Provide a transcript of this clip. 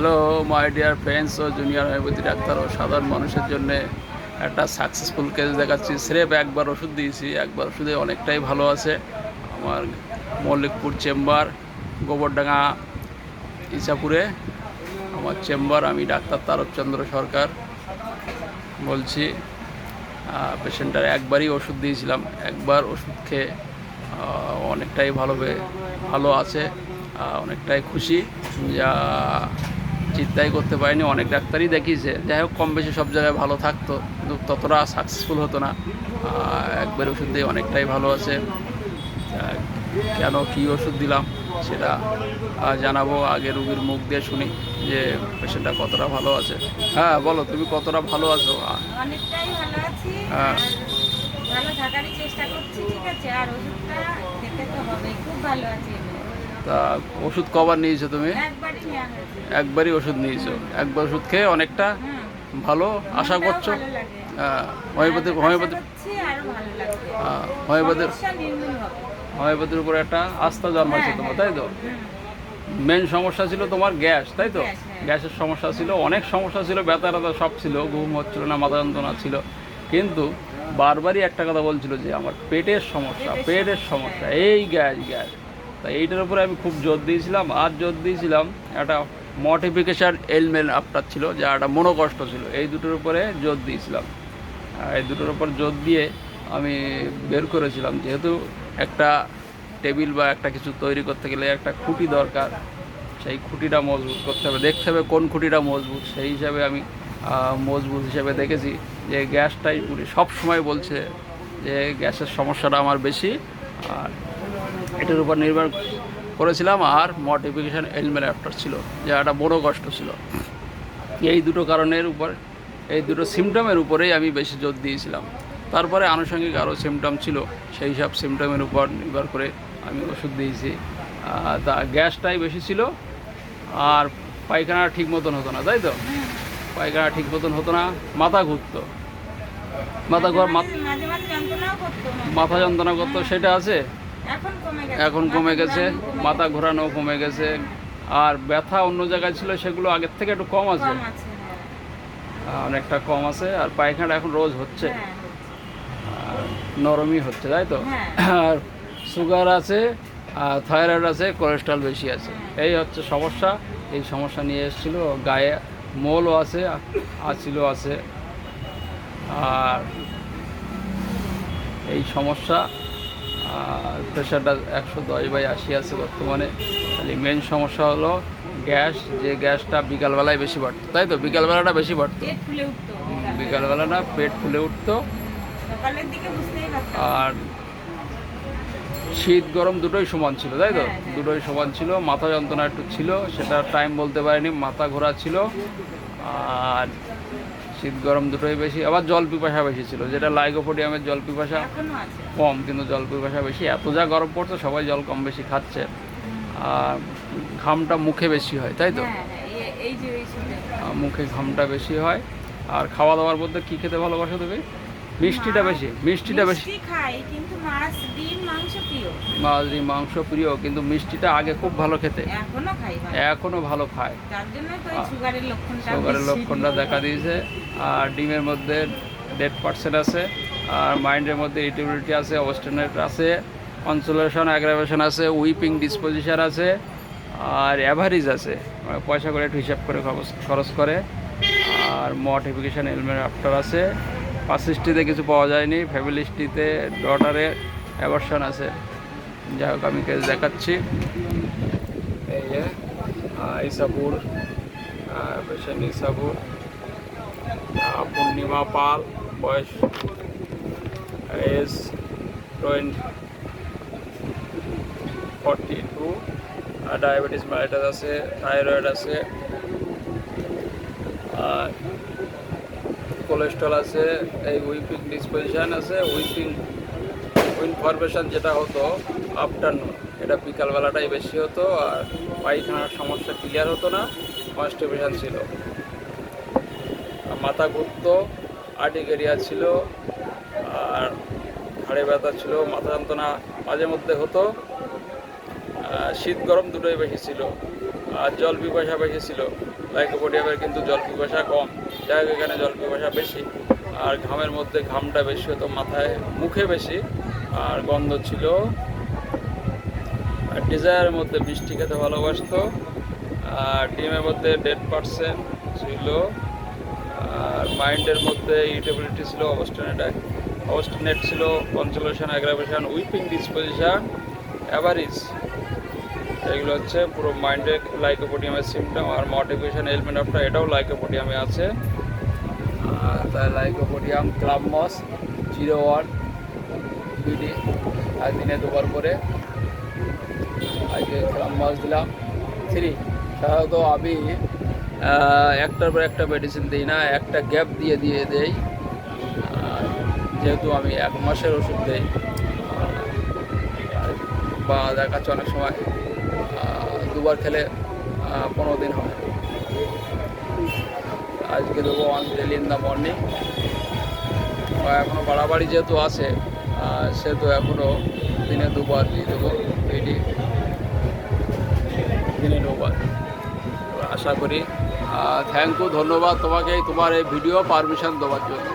Hello my dear friends ও junior homeopathy doctor ও সাধারণ মানুষের জন্য একটা সাকসেসফুল কেস দেখাচ্ছি। স্রেফ একবার ওষুধ দিয়েছি, একবার ওষুধে অনেকটাই ভালো আছে। আমার মল্লিকপুর চেম্বার, গোবরডাঙ্গা ইসাপুরে আমার চেম্বার, আমি ডাক্তার তারকচন্দ্র সরকার বলছি। পেশেন্টার একবারই ওষুধ দিয়েছিলাম, একবার ওষুধ খেয়ে অনেকটাই ভালো ভালো আছে অনেকটাই খুশি। যা চিন্তাই করতে পারিনি অনেক ডাক্তারই দেখিয়েছে। যাই হোক কম বেশি সব জায়গায় ভালো থাকতো কিন্তু ততটা সাকসেসফুল হতো না। একবার ওষুধ দিয়ে অনেকটাই ভালো আছে। কেন কী ওষুধ দিলাম সেটা জানাব আগে রুগীর মুখ দিয়ে শুনি যে পেশেন্টটা কতটা ভালো আছে। হ্যাঁ বলো তুমি কতটা ভালো আছো? অনেকটাই ভালো আছি। হ্যাঁ। ভালো থাকারই চেষ্টা করছি ঠিক আছে? আর ওষুধটা খেতে তো হবে খুব ভালো আছে। তা ওষুধ কবার নিয়েছো তুমি? একবারই ওষুধ নিয়েছো। একবার ওষুধ খেয়ে অনেকটা ভালো আশা করছ? লাগে। হ্যাঁ, হোমিওপ্যাথি হোমিওপ্যাথি হোমিওপ্যাথির হোমিওপ্যাথির উপরে একটা আস্থা জন্মাচ্ছে হ্যাঁ, তোমার হ্যাঁ। তাই তো? মেন সমস্যা ছিল তোমার গ্যাস তাই তো। গ্যাসের সমস্যা ছিল অনেক সমস্যা ছিল ব্যথা ব্যথা সব ছিল ঘুম হচ্ছিল না মাথা যন্ত্রণা ছিল। কিন্তু বারবারই একটা কথা বলছিল যে আমার পেটের সমস্যা পেটের সমস্যা এই গ্যাস গ্যাস। তা এইটার উপরে আমি খুব জোর দিয়েছিলাম। আর জোর দিয়েছিলাম একটা মডিফিকেশান এলমেল আপনার ছিল, যা একটা মনোকষ্ট ছিল। এই দুটোর উপরে জোর দিয়েছিলাম। এই দুটোর উপর জোর দিয়ে আমি বের করেছিলাম। যেহেতু একটা টেবিল বা একটা কিছু তৈরি করতে গেলে একটা খুঁটি দরকার, সেই খুঁটিটা মজবুত করতে হবে। দেখতে হবে কোন খুঁটিটা মজবুত। সেই হিসাবে আমি মজবুত হিসাবে দেখেছি যে গ্যাসটাই পুরি সব সময় বলছে যে গ্যাসের সমস্যাটা আমার বেশি, আর এটার উপর নির্ভর করেছিলাম আর মডিফিকেশান এলমেল অ্যাপ্টার ছিল যে একটা বড় কষ্ট ছিল। এই দুটো কারণের উপর এই দুটো সিমটমের উপরেই আমি বেশি জোর দিয়েছিলাম। তারপরে আনুষঙ্গিক আরও সিমটম ছিল সেই সব সিমটমের উপর নির্ভর করে আমি ওষুধ দিয়েছি। তা গ্যাসটাই বেশি ছিল আর পায়খানা ঠিক মতন হতো না তাই তো? পায়খানা ঠিক মতন হতো না মাথা ঘুরতো। মাথা ঘর। মাথা যন্ত্রণা করতো সেটা আছে। এখন কমে গেছে। মাথা ঘোরানো কমে গেছে। আর ব্যথা অন্য জায়গায় ছিল সেগুলো আগের থেকে একটু কম আছে। হ্যাঁ। আহ, অনেকটা কম আছে আর পায়খানা এখন রোজ হচ্ছে। হ্যাঁ, নরমই হচ্ছে তাই তো? হ্যাঁ। আর সুগার আছে আর থাইরয়েড আছে কোলেস্ট্রল বেশি আছে। এই হচ্ছে সমস্যা। এই সমস্যা নিয়ে এসেছিল গায়ে মোলও আছে আছিলো আছে। আর এই সমস্যা প্রেশারটা একশো দশ বাই আশি আছে বর্তমানে। খালি মেন সমস্যা হলো গ্যাস যে গ্যাসটা বিকালবেলায় বেশি বাড়তো। তাই তো? বিকালবেলাটা বেশি বাড়তো। উঠতো। বিকালবেলাটা পেট ফুলে উঠতো। আর শীত গরম দুটোই সমান ছিল তাই তো? হ্যাঁ, হ্যাঁ। দুটোই সমান ছিল। মাথা যন্ত্রণা একটু ছিল সেটা টাইম বলতে পারিনি মাথা ঘোরা ছিল। আর শীত গরম দুটোই বেশি আবার জল পিপাসা বেশি ছিল যেটা লাইগোপোডিয়ামের জল পিপাসা কম কিন্তু জল পিপাসা বেশি। এত যা গরম পড়ছে সবাই জল কম বেশি খাচ্ছে। আর ঘামটা মুখে বেশি হয় তাই তো? হ্যাঁ হ্যাঁ, মুখে ঘামটা বেশি হয়। আর খাওয়া দাওয়ার মধ্যে কী খেতে ভালোবাসো তুমি? মিষ্টিটা বেশি মিষ্টিটা বেশি। মিষ্টি খাই কিন্তু মাছ ডিম মাংস প্রিয়। মাছ ডিম মাংস প্রিয় কিন্তু মিষ্টিটা আগে খুব ভালো খেতে। এখনও খাই ভালো। এখনও ভালো খায়। যার জন্য তো সুগারের লক্ষণটা সুগারের লক্ষণটা দেখা দিয়েছে। আর ডিমের মধ্যে ডেড পার্সেন্ট আছে। আর মাইন্ডের মধ্যে ইরিটেবিলিটি আছে অবস্টেনেট আছে কনসোলেশন অ্যাগ্রাভেশন আছে উইপিং ডিসপোজিশন আছে আর অ্যাভারেজ আছে। মানে পয়সা করে একটু হিসাব করে খরচ করে। আর মডিফিকেশান এলমের আফটার আছে। পাসিস্টিতে কিছু পাওয়া যায়নি, ফ্যামিলি ফ্যামিলিস্টিতে ডটারে অ্যাভারশন আছে। যাই হোক, আমি কেস দেখাচ্ছি। এই যে ইসাপুর পেশেন্ট ইসাপুর পূর্ণিমা পাল, বয়স S twenty forty two diabetes mellitus আছে থাইরয়েড আছে আর কোলেস্ট্রল আছে, এই উইপিং ডিসপোজিশন আছে উইপিং ইনফরমেশন যেটা হতো আফটারনুন এটা বিকালবেলাটাই বেশি হতো আর পায়খানার সমস্যা ক্লিয়ার হতো না কনস্টিপেশন ছিল। মাথা ঘুরতো আর্টিকেরিয়া ছিল, আর ঘাড়ে ব্যথা ছিল, মাথা যন্ত্রণা মাঝে মধ্যে হতো শীত গরম দুটোই বেশি ছিল। জল পিপাসা বেশি ছিল। লাইকোপোডিয়ামের কিন্তু জল পিপাসা কম। যাই হোক, এখানে জল পিপাসা বেশি। আর ঘামের মধ্যে ঘামটা বেশি হতো, মাথায় মুখে বেশি। আর গন্ধ ছিল। আর ডিজায়ারের মধ্যে বৃষ্টি খেতে ভালোবাসতো। আর ডিমের মধ্যে ডেড পার্সেন্ট ছিল। আর মাইন্ডের মধ্যে ইউটেবিলিটি ছিল অবস্টেনেট অবস্টেনেট ছিল consolation aggravation weeping disposition average এগুলো হচ্ছে পুরো মাইন্ডে লাইকোপোডিয়ামের সিমটম আর মোটিভেশন এলিমেন্ট অফটা এটাও লাইকোপোডিয়ামে আছে। তাই lycopodium club moss zero one BD আর দিনে দুবার করে আজকে ক্লাব মস দিলাম। থ্রি সাধারণত আমি একটার পর একটা মেডিসিন দিই না, একটা গ্যাপ দিয়ে দিয়ে দেই। যেহেতু আমি এক মাসের ওষুধ দিই বা দেখাচ্ছে অনেক সময় দুবার খেলে পনেরো দিন হয়। আজকে দেবো one daily in the morning. এখনও বাড়াবাড়ি যেহেতু আছে সেহেতু এখনও দিনে দুবার দিয়ে দেবো এটি দিনে দুবার। আশা করি থ্যাংক ইউ ধন্যবাদ তোমাকে তোমার এই ভিডিও পারমিশন দেওয়ার জন্য।